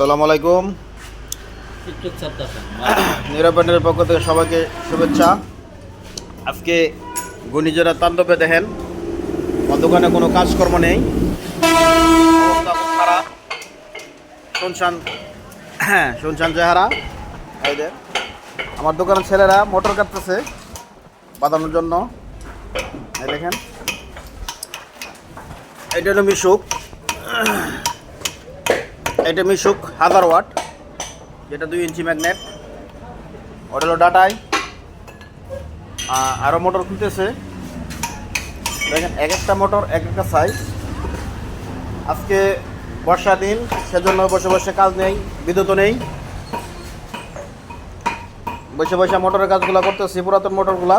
আসসালামু আলাইকুম। নিরাপদের পক্ষ থেকে সবাইকে শুভেচ্ছা। আজকে ঘূর্ণিঝড়ের তাণ্ডবে দেখেন আমার দোকানে কোনো কাজকর্ম নেই। শুনশান হ্যাঁ শুনশান চেহারা। আমার দোকানের ছেলেরা মোটর কাটতেছে বাঁধানোর জন্য। এই দেখেন, এটা হলো মিশুক। এটা মিশুক হাজার ওয়াট, যেটা দুই ইঞ্চি ম্যাগনেট। ওটা হলো ডাটাই আরও মোটর খুলতেছে। দেখেন, এক একটা মোটর, এক একটা সাইজ আজকে বর্ষা দিন, সেজন্য বসে বসে কাজ নেই বিদ্যুৎও নেই। বসে বসে মোটরের কাজগুলো করতেছি, পুরাতন মোটরগুলা।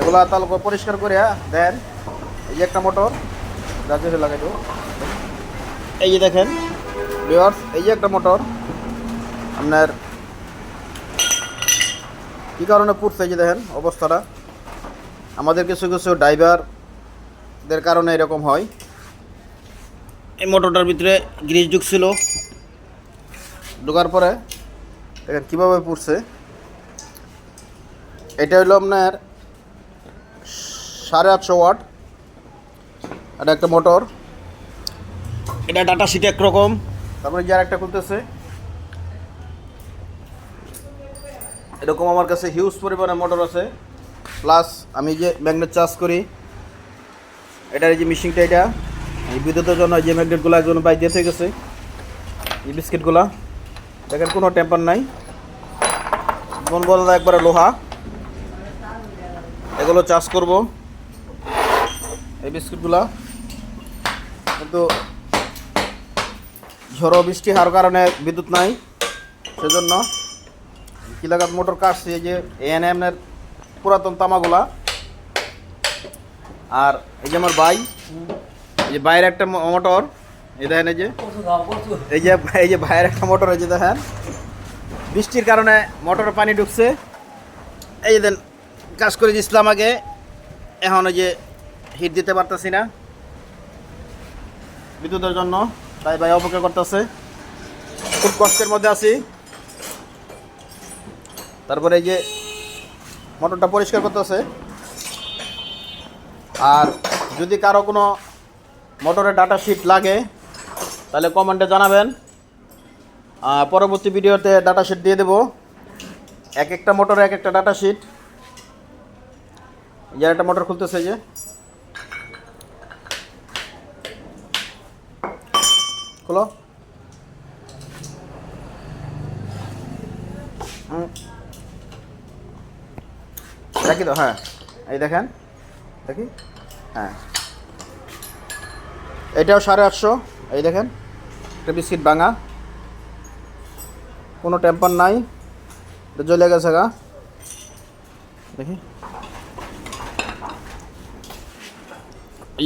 এগুলা তাহলে পরিষ্কার করে দেন। এই একটা মোটর রাজ্যে লাগাই দেবো। এই যে দেখেন ভিউয়ার্স এই যে একটা মোটর আপনার কী কারণে পুড়ছে এই যে দেখেন অবস্থাটা? আমাদের কিছু কিছু ড্রাইভারদের কারণে এরকম হয়। এই মোটরটার ভিতরে গ্রিজ ঢুকছিল। ঢোকার পরে দেখেন কীভাবে পুড়ছে। এটা হলো আপনার সাড়ে আটশো ওয়াট। এটা একটা মোটর এটা ডাটা সিট একরকম তারপরে যার একটা খুলতেছে। এরকম আমার কাছে হিউজ পরিমাণে মোটর আছে। প্লাস আমি যে ম্যাগনেট চার্জ করি, এটার এই যে মেশিনটা এটা, এই বিদ্যুতের জন্য যে ম্যাগনেটগুলো একজন বাই দিয়ে গেছে, এই বিস্কিটগুলা দেখেন, কোনো টেম্পার নাই। মন বলা একবারে লোহা। এগুলো চার্জ করব, এই বিস্কিটগুলা কিন্তু ঝড়ো বৃষ্টি হওয়ার কারণে বিদ্যুৎ নাই। সেজন্য কিলাগাত মোটর কাটছে এই যে এএনএম এর পুরাতন তামাগুলা। আর এই যে আমার বাই এই যে বাইরের একটা মোটর, এই দেখেন এই যে। এই যে এই যে বাইরের একটা মোটর, এই যে দেখেন। বৃষ্টির কারণে মোটরে পানি ঢুকছে। এই যে দেন, কাজ করে দিয়েছিলাম আগে। এখন ওই যে হিট দিতে পারতেছি না। বিদ্যুতের জন্য। তাই ভাই অপেক্ষা করতেছে। খুব কষ্টের মধ্যে আছি। তারপরে এই যে মোটরটা পরিষ্কার করতেছে। আর যদি কারও কোনো মোটরের ডাটা শিট লাগে, তাহলে কমেন্টে জানাবেন। পরবর্তী ভিডিওতে ডাটা শিট দিয়ে দেবো। এক একটা মোটরে এক একটা ডাটা শিট। যে একটা মোটর খুলতেছে যে। খোলো। দেখি তো? হ্যাঁ। এই দেখেন। দেখি হ্যাঁ। এটাও সাড়ে আটশো। এই দেখেন। একটা বিস্কিট ভাঙা। কোনো টেম্পার নাই। জ্বলে গেছে গা। দেখি।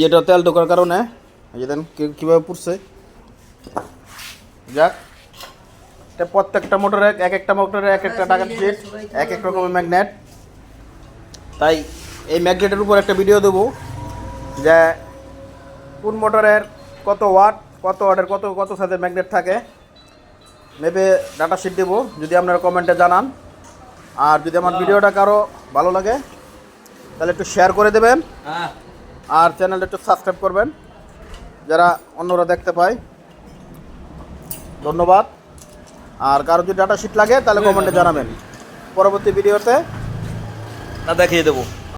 এটা তেল ঢোকার কারণে, এই দেন কীভাবে পুড়ছে। যাক। এটা প্রত্যেকটা মোটরে এক একটা মোটরে এক একটা টাকার সিট এক এক রকমের ম্যাগনেট। তাই এই ম্যাগনেটের উপর একটা ভিডিও দেবো যে কোন মোটরের কত ওয়াট কত ওয়াটের কত কত সাইজের ম্যাগনেট থাকে। মেপে ডাটা শিট দেবো যদি আপনারা কমেন্টে জানান। আর যদি আমার ভিডিওটা কারও ভালো লাগে তাহলে একটু শেয়ার করে দেবেন। হ্যাঁ। আর চ্যানেলটা একটু সাবস্ক্রাইব করবেন যারা অন্যরা দেখতে পায়। ধন্যবাদ। আর কারও যদি ডাটা শিট লাগে তাহলে কমেন্টে জানাবেন। পরবর্তী ভিডিওতে তা দেখিয়ে দেবো।